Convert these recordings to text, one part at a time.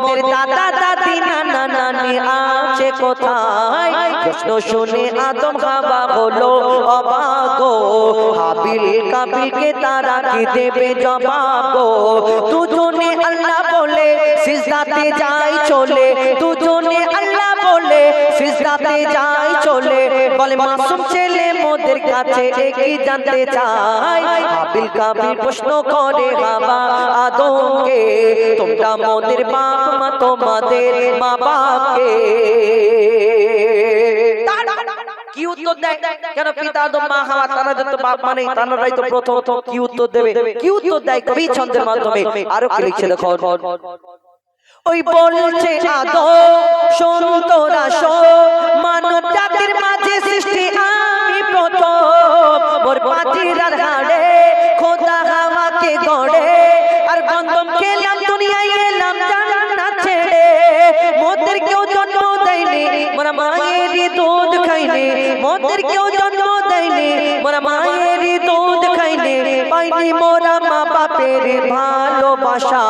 মোদের দাদা, দাদি, নানা, নানি আছে কোথায়? প্রশ্ন শুনে আদম হাবা হলো অবাগো হাবিল কাবিলকে তারা কি দেবে জবাব? দুজনে আল্লাহ বলে, সিজদাতে যাই চলে। দুজনে আল্লাহ সিজদাতে চলে। বলে, মাসুম ছেলে মোদের কাছে কি জানতে চাই। প্রশ্ন করে, বাবা, আদমকে তোমরা মোদের বাপ তোমাদের মা বাপকে কি উত্তর দেয়? কেন পিতা আদম, মা হাওয়া তানাদের তো বাপ মানে তানারাই তো প্রথম কি উত্তর দেবে? কি উত্তর দেয়? কবি ছন্দের মাধ্যমে। আরও কি লিখছে দেখো ওই বলছে আদো শোন তোরা শোন মানব জাতির মাঝে সৃষ্টি আমি প্রথম। মোর পাতিরার হাড়ে খোদা হাওয়াকে গড়ে, আর বন্ধম খেলাম দুনিয়ায়, এলাম জান্নাত ছেড়ে। মোদের কেউ জন্ম দেয়নি মোরা মায়ের দুধ খাইনি মোদের কেউ জন্ম পাইনি মোরা মা বাপের ভালোবাসা।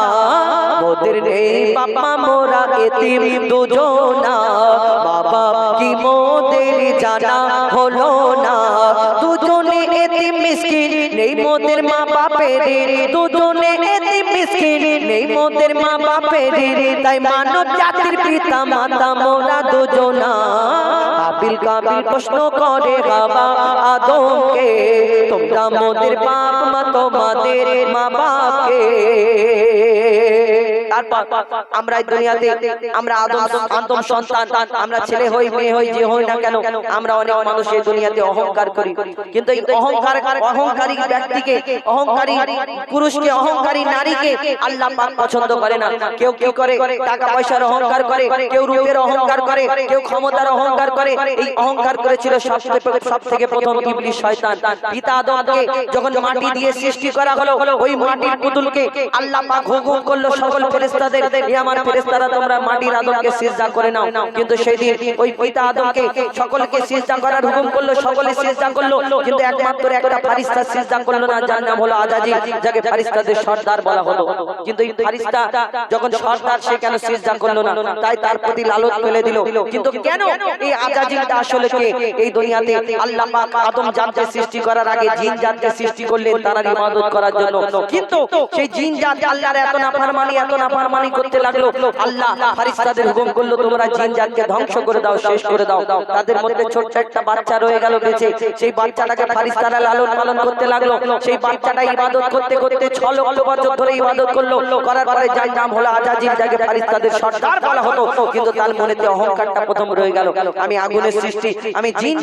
মোদের রে বাপা মোরা এতিম দুজনা। মোদের মা বাপের দুজনে এতিম মিসকিন নেই মোদের মা বাপের তাই মানব জাতির পিতা, মাতা, মোরা দুজনা কাবিল কাবিল প্রশ্ন করে, বাবা আদমকে, তোমরা মোদের বাপ, মা, তোমাদের মা বাপকে। আমরা দুনিয়াতে, আমরা আদম আদম সন্তান, আমরা ছেলে হই, মেয়ে হই, যে হই না কেন, আমরা অনেক মানুষ এই দুনিয়াতে অহংকার করি। কিন্তু এই অহংকার, অহংকারী ব্যক্তিকে অহংকারী পুরুষকে অহংকারী নারীকে আল্লাহ পাক পছন্দ করে না। কেউ কেউ করে? টাকা পয়সার অহংকার করে, কেউ রূপের অহংকার করে, কেউ ক্ষমতার অহংকার করে। এই অহংকার করেছিল সব থেকে প্রথম ইবলিশ শয়তান। পিতা আদমকে যখন মাটি দিয়ে সৃষ্টি করা হলো, ওই মাটির পুতুলকে আল্লাহ পাক হুকুম করল সকল ফেরেশতাদের, এ আমার ফেরেশতারা, তোমরা মাটির আদমকে সিজদা করে নাও। কিন্তু সেই দিন ওই পিতা আদমকে সকলকে সিজদা করার হুকুম করল, সকলে সিজদা করল। কিন্তু একমাত্র একটা ফারিস্তা সিজদা করল না। যার নাম হলো আজাজি, যাকে ফারিস্তাদের সর্দার বলা হলো। কিন্তু এই ফারিস্তা যখন সর্দার, সে কেন সিজদা করল না? তাই তার প্রতি ফেলে দিল। কিন্তু কেন এই আসলে কে? এই দুনিয়াতে আল্লাহ পাক আদম জাতকে সৃষ্টি করার আগে জিন জাতকে সৃষ্টি করলেন তার ইবাদত করার জন্য। কিন্তু সেই জিন জাত আল্লাহর এত নাফরমানি এত নাফরমানি করতে লাগল। আল্লাহ ফারিস্তাদের হুকুম করল, তোমরা জিন জাতকে ধ্বংস করে দাও, শেষ করে দাও। তাদের মধ্যে ছোট্ট একটা বাচ্চা রয়ে গেল সেই বাচ্চাটাকে ফারিস্তারা লালন পালন করতে লাগল। সেই বাচ্চাটা ইবাদত করতে করতে ছ লক্ষ বছর ধরে ইবাদত করল। করার পরে যার নাম হলো আজাজিল যাকে ফারিস্তাদের সর্দার বলা হতো কিন্তু তার মনেতে অহংকারটা প্রথম রয়ে গেল। আমি আগুনের সৃষ্টি আমি জিন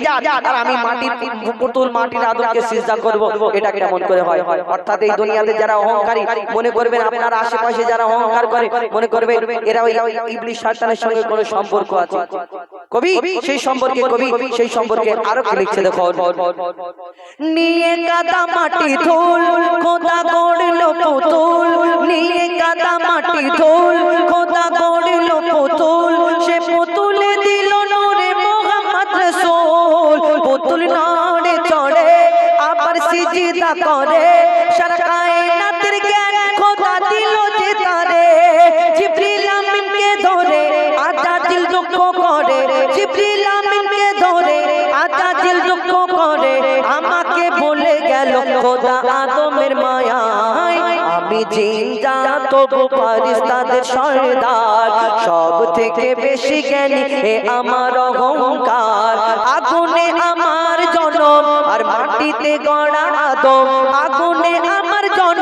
আর আমি মাটির পুতুল মাটির আদমকে সিজদা করব এটা কেমন করে হয়? অর্থাৎ এই দুনিয়াতে যারা অহংকারী মনে করবেন আপনার আশেপাশে যারা অহংকার করে মনে করবেন এরা ওই ইবলিশ শয়তানের সঙ্গে কোনো সম্পর্ক আছে। কবি সেই সম্পর্কে কবি সেই সম্পর্কে আরও কি লিখছে দেখো নিয়ে কাদা মাটি ধুল খোদা করল পুতুল নিয়ে কাদা মাটি ধুল খোদা করল পুতুল গেল খোদা আদমের মায়ায়। আমি জিন যা তবু ফারিস্তাদের সর্দার। সব থেকে বেশি জ্ঞানী এ আমার অহংকার। আগুনে আমার জনম। আর মাটিতে গড়া আদম।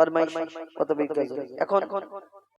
ফরমাইশ কত বিজ্ঞান এখন